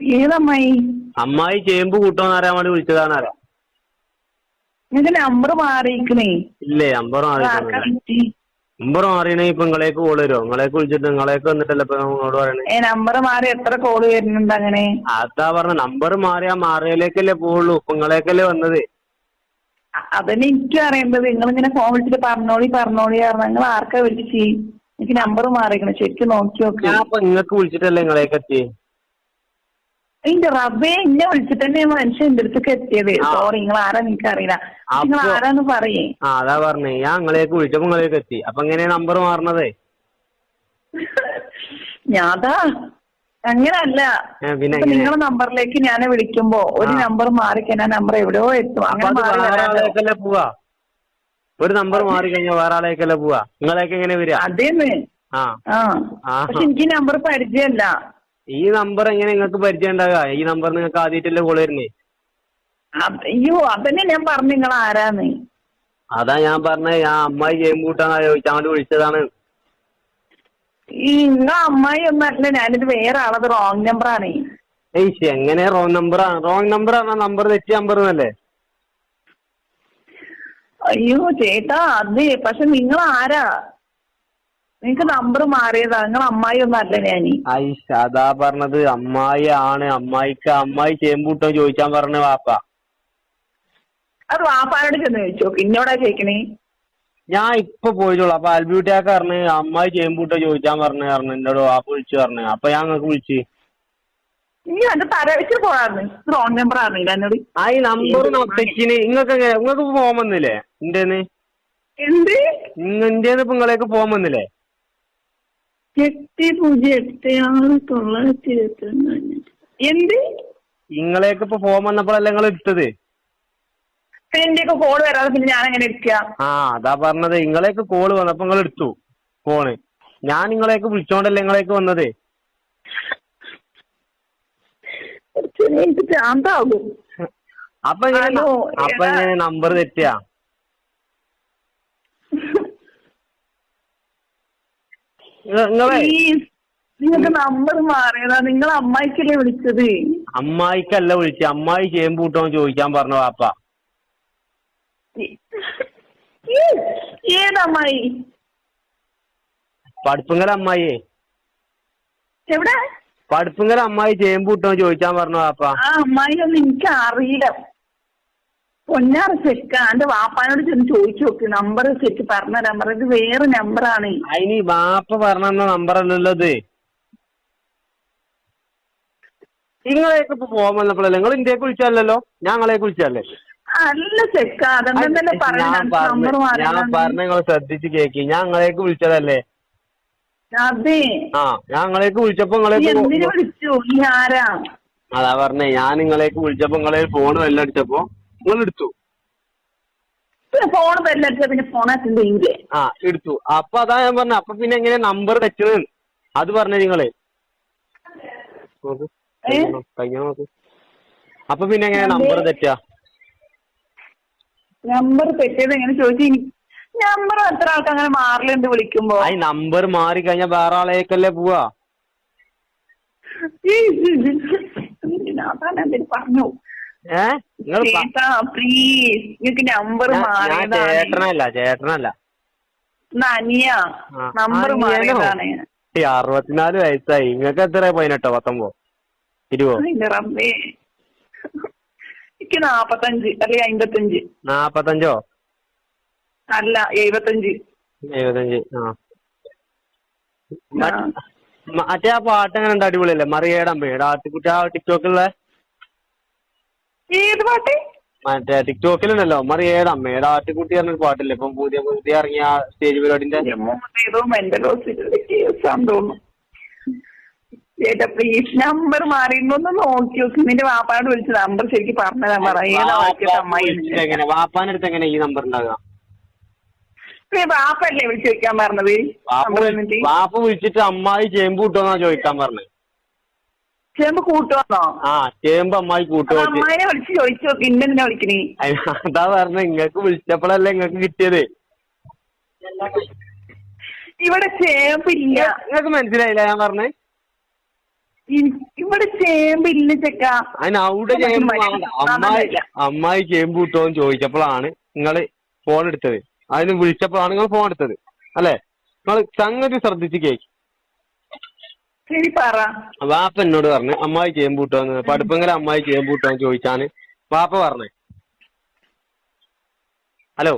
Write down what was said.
ഏതമ്മായി? അമ്മായി ചേമ്പ് കൂട്ടോന്ന് അറിയാൻ വേണ്ടി വിളിച്ചതാണ് അറിയാം. നിന്റെ നമ്പർ മാറിയിക്കണേ ഇല്ലേ നമ്പർ മാറി നമ്പർ മാറിയണേ ഇപ്പൊ നിങ്ങളേക്ക് കോൾ വരുമോ നിങ്ങളേക്ക് വിളിച്ചിട്ട് നിങ്ങളേക്ക് വന്നിട്ടല്ല ഇപ്പൊ നിങ്ങളോട് പറയണേ? ഏ നമ്പർ മാറി എത്ര കോൾ വരുന്നുണ്ട് അങ്ങനെ? അതാ പറഞ്ഞ നമ്പർ മാറിയാ മാറിയലേക്കല്ലേ പോവുള്ളൂ ഇപ്പൊ നിങ്ങളേക്കല്ലേ വന്നത്. അതന്നെ എനിക്കും അറിയേണ്ടത്. നിങ്ങൾ ഇങ്ങനെ ഫോൺ വിളിച്ചിട്ട് പറഞ്ഞോളി പറഞ്ഞോളി പറഞ്ഞു നിങ്ങൾ ആർക്കാ വിളിച്ച് എനിക്ക് നമ്പർ മാറിക്കണം ശരിക്കും നോക്കി നോക്കി. നിങ്ങൾക്ക് വിളിച്ചിട്ടല്ലേ നിങ്ങളേക്ക് എത്തി എന്റെ റബ്ബേ എന്നെ വിളിച്ചിട്ട് തന്നെ മനുഷ്യൻ എന്റെ അടുത്തേക്ക് എത്തിയത്. സോറി നിങ്ങൾ ആരാ നിനക്ക് അറിയില്ല നിങ്ങൾ ആരാന്ന് പറയേ. ആ അതാ പറഞ്ഞേ. ഞാൻ നിങ്ങളേക്ക് വിളിച്ചപ്പോ നിങ്ങളേക്ക് എത്തി. അപ്പൊ എങ്ങനെയാ നമ്പർ മാറണത്? ഞാതാ അങ്ങനല്ല? നിങ്ങളെ നമ്പറിലേക്ക് ഞാൻ വിളിക്കുമ്പോ ഒരു നമ്പർ മാറിക്കഴിഞ്ഞാൽ നമ്പർ എവിടെയോ എത്തും. അങ്ങനെ പോവാ? ഒരു നമ്പർ മാറി കഴിഞ്ഞാൽ വേറെ ആളേക്കല്ലേ പോവാ? നിങ്ങളേക്ക് എങ്ങനെ വരിക അതേന്ന്. ആ. പക്ഷെ എനിക്ക് നമ്പർ പരിചയമല്ല ഈ നമ്പർ എങ്ങനെ നിങ്ങൾക്ക് പരിചയം ഉണ്ടാകുക ഈ നമ്പർ നിങ്ങൾക്ക് ആദ്യമായിട്ടല്ലേ കോൾ വരുന്നേ? അയ്യോ അതന്നെ ഞാൻ പറഞ്ഞു നിങ്ങൾ ആരാന്ന്. അതാ ഞാൻ പറഞ്ഞത് ഞാൻ അമ്മായി ഗെയിം കൂട്ടാന്ന് ചോദിച്ചാൻ വേണ്ടി വിളിച്ചതാണ്. ഈ നിങ്ങള അമ്മായി ഒന്നല്ല ഞാനിത് വേറെ ആളത് റോങ് നമ്പർ ആണ്. ഏയ് എങ്ങനെ റോങ് നമ്പർ ആണ് റോങ് നമ്പർ ആണ്? നമ്പർ തെറ്റിയ നമ്പർ എന്നല്ലേ? അയ്യോ ചേട്ടാ അത് പക്ഷെ നിങ്ങൾ ആരാ? നിങ്ങക്ക് നമ്പർ മാറിയതാ. നിങ്ങൾ അമ്മായി ഒന്നല്ല ഞാനി. ഐഷ് അതാ പറഞ്ഞത്. അമ്മായി ആണ്. അമ്മായിക്ക് അമ്മായി ചേമ്പൂട്ടോ ചോദിക്കാൻ പറഞ്ഞ വാപ്പ. അത് വാപ്പാനോട് ചെന്ന് ചോദിച്ചോ. പിന്നോടാ ചോദിക്കണേ? ഞാൻ ഇപ്പൊ പോയിട്ടുള്ളു. അപ്പൊ അൽബ്യൂട്ടിയാക്ക പറഞ്ഞ് അമ്മായി ചേമ്പൂട്ടോ ചോദിക്കാൻ പറഞ്ഞു പറഞ്ഞു എന്നോട് വാപ്പ വിളിച്ചു പറഞ്ഞു. അപ്പൊ ഞാൻ നിങ്ങൾക്ക് വിളിച്ച്. നീ എന്റെ റോങ് നമ്പർ അറിയില്ല എന്നോട്. ആ ഈ നമ്പർ നിങ്ങൾക്ക് വന്നില്ലേ? ഇന്റേന്ന് എന്ത്? ഇന്ത്യന്ന് ഇപ്പൊ നിങ്ങളേക്ക് ഫോൺ വന്നില്ലേ? എട്ട് പൂജ്യം എട്ട് ആറ് തൊള്ളായിരത്തി ഇരുപത്തി ഒന്ന് എന്ത്? നിങ്ങളേക്ക് ഇപ്പൊ ഫോം വന്നപ്പോഴല്ലേ നിങ്ങൾ എടുത്തത്? എന്റെ കോൾ കോൾ വരാതെ പിന്നെ ഞാൻ എങ്ങനെ എടുക്കുക ആ അതാ പറഞ്ഞത്. നിങ്ങളേക്ക് കോൾ വന്നപ്പോ നിങ്ങൾ എടുത്തു ഫോണ് ഞാൻ നിങ്ങളേക്ക് വിളിച്ചോണ്ടല്ലേ നിങ്ങളേക്ക് വന്നത്? ഭ്രാന്താകും. അപ്പൊ എങ്ങനെ ഹലോ, അപ്പൊ. എങ്ങനെ നമ്പർ തെറ്റിയാ? നിങ്ങൾക്ക് നമ്പർ മാറിയതാ. നിങ്ങൾ അമ്മായിക്കല്ലേ വിളിച്ചത്? അമ്മായിക്കല്ല വിളിച്ച. അമ്മായി ചേമ്പ് ചോദിക്കാൻ പറഞ്ഞു വാപ്പ. ഏതമ്മായി പടുപ്പുങ്കൽ അമ്മായിയെ. എവിടെ? പടുപ്പുങ്കൽ അമ്മായി ചേമ്പ് ചോദിക്കാൻ പറഞ്ഞു വാപ്പ. ആ അമ്മായി ഒന്നും എനിക്ക് അറിയില്ല പൊന്നാറ് ചെക്ക എന്റെ വാപ്പാനോട് ചെന്ന് ചോദിച്ചു നോക്ക് നമ്പർ ശരിക്ക് പറഞ്ഞ നമ്പർ ഇത് വേറെ നമ്പറാണ് അതിന് വാപ്പ പറഞ്ഞ നമ്പർ അല്ലല്ലോ ഇത്. നിങ്ങളെയൊക്കെ ഇപ്പൊ പോകാൻ വന്നപ്പോഴല്ലേ? നിങ്ങൾ ഇന്ത്യയെ കുറിച്ചല്ലല്ലോ? ഞങ്ങളെ കുറിച്ചല്ലേ? അല്ല ചെക്ക അതെന്തെന്നല്ലേ ഞാൻ പറഞ്ഞ ഞാൻ പറഞ്ഞ നിങ്ങൾ ശ്രദ്ധിച്ച് കേക്ക്. ഞാൻ നിങ്ങളേക്ക് വിളിച്ചതല്ലേ? അതെ. ആ ഞാൻ നിങ്ങളേക്ക് വിളിച്ചപ്പോ നിങ്ങളെ വിളിച്ചു? നീ ആരാ? അതാ പറഞ്ഞേ ഞാൻ നിങ്ങളേക്ക് വിളിച്ചപ്പോ നിങ്ങളെ ഫോൺ വെല്ലടിച്ചപ്പോ നിങ്ങൾ എടുത്തു ഫോൺ ബെല്ലടിച്ച പിന്നെ ഫോൺ അറ്റൻഡ് ചെയ്യൂലേ ആ എടുത്തു. അപ്പൊ അതാ ഞാൻ പറഞ്ഞ. അപ്പൊ പിന്നെ എങ്ങനെ നമ്പർ തെറ്റത്? അത് പറഞ്ഞ നിങ്ങൾ. അപ്പൊ പിന്നെ എങ്ങനെ നമ്പർ തെറ്റാ? നമ്പർ തെറ്റിയത് എങ്ങനെ ചോദിച്ചു നമ്പർ എത്ര ആൾക്ക് അങ്ങനെ മാറലുണ്ട് വിളിക്കുമ്പോ? ആ നമ്പർ മാറി കഴിഞ്ഞാ വേറെ ആളേക്കല്ലേ പോവാ. പറഞ്ഞു. ഏ? നിങ്ങൾ ചേട്ടാ പ്ലീസ് നിങ്ങൾക്ക് നമ്പർ ഞാൻ മാറിയതാണ്. ചേട്ടനല്ല ചേട്ടനല്ല. നമ്പർ? മാറിയതാണ്. അറുപത്തിനാല് വയസ്സായി. നിങ്ങൾക്ക് എത്ര പതിനെട്ടോ പത്തൊമ്പോ ഇരുപോ അതിന്റെ റബ്ബേ. എനിക്ക് നാപ്പത്തഞ്ച് അല്ലെ അമ്പത്തഞ്ച് നാപ്പത്തഞ്ചോ? അല്ല എഴുപത്തഞ്ച്. എഴുപത്തഞ്ച് ആ. മറ്റേ ആ പാട്ട് എങ്ങനെ ഉണ്ട്? അടിപൊളിയല്ലേ? മറിയേടാൻ പേട് ആട്ടിക്കുട്ടി ആ ടിക്ടോക്കിലുള്ള ഏത് പാട്ട്? മറ്റേ ടിക്ടോക്കിലുണ്ടല്ലോ ഏത്? അമ്മയുടെ ആട്ടിക്കുട്ടി പറഞ്ഞൊരു പാട്ടില്ലേ. ഇപ്പം പുതിയ പുതിയ ഇറങ്ങിയ സ്റ്റേജ് പരിപാടിന്റെ? ഏതോ മെന്റൽ തോന്നുന്നു. ചേട്ടാ പ്ലീസ് നമ്പർ മാറിയെന്നൊന്ന് നോക്കി നോക്കി നിന്റെ വാപ്പാനോട് വിളിച്ച നമ്പർ ശരിക്കും പറഞ്ഞതാ പറ. ഏതാ വായിക്കട്ടെ അമ്മായി എങ്ങനെ? ഈ നമ്പർ ഉണ്ടാകാം വാപ്പല്ലേ വിളിച്ചു വെക്കാൻ പറഞ്ഞത്? വാപ്പ വിളിച്ചിട്ട് അമ്മായി ചേമ്പ് കിട്ടുമെന്നാ ചോദിക്കാൻ പറഞ്ഞു ചേമ്പ് കൂട്ടുവാന്നോ? ആ ചേമ്പ് അമ്മായി കൂട്ടുവാച്ച് അമ്മാനെ വിളിച്ച് ചോദിച്ചു ഇന്നെന്നെ എന്നെ വിളിക്കണേ. അതാ പറഞ്ഞ ഇങ്ങക്ക് വിളിച്ചപ്പോഴല്ലേ ഇങ്ങക്ക് കിട്ടിയത്? ഇവിടെ ചേമ്പില്ല. നിങ്ങക്ക് മനസ്സിലായില്ല ഞാൻ പറഞ്ഞേ? ഇവിടെ ചേമ്പില്ല ചെക്ക. അതിനവിടെ ചേമ്പ് അമ്മായി അമ്മായി ചേമ്പ് കൂട്ടുമോന്ന് ചോദിച്ചപ്പോഴാണ് നിങ്ങൾ ഫോൺ എടുത്തത് അതിന് വിളിച്ചപ്പോഴാണ് നിങ്ങൾ ഫോൺ എടുത്തത് അല്ലെ? നിങ്ങൾ സംഗതി ശ്രദ്ധിച്ച് കേക്ക്. വാപ്പ എന്നോട് പറഞ്ഞു അമ്മായി ചേമ്പൂട്ടാന്ന് പടുപ്പെങ്കിൽ അമ്മായി ചേമ്പൂട്ടാന്ന് ചോദിച്ചാണ് വാപ്പ പറഞ്ഞേ. ഹലോ.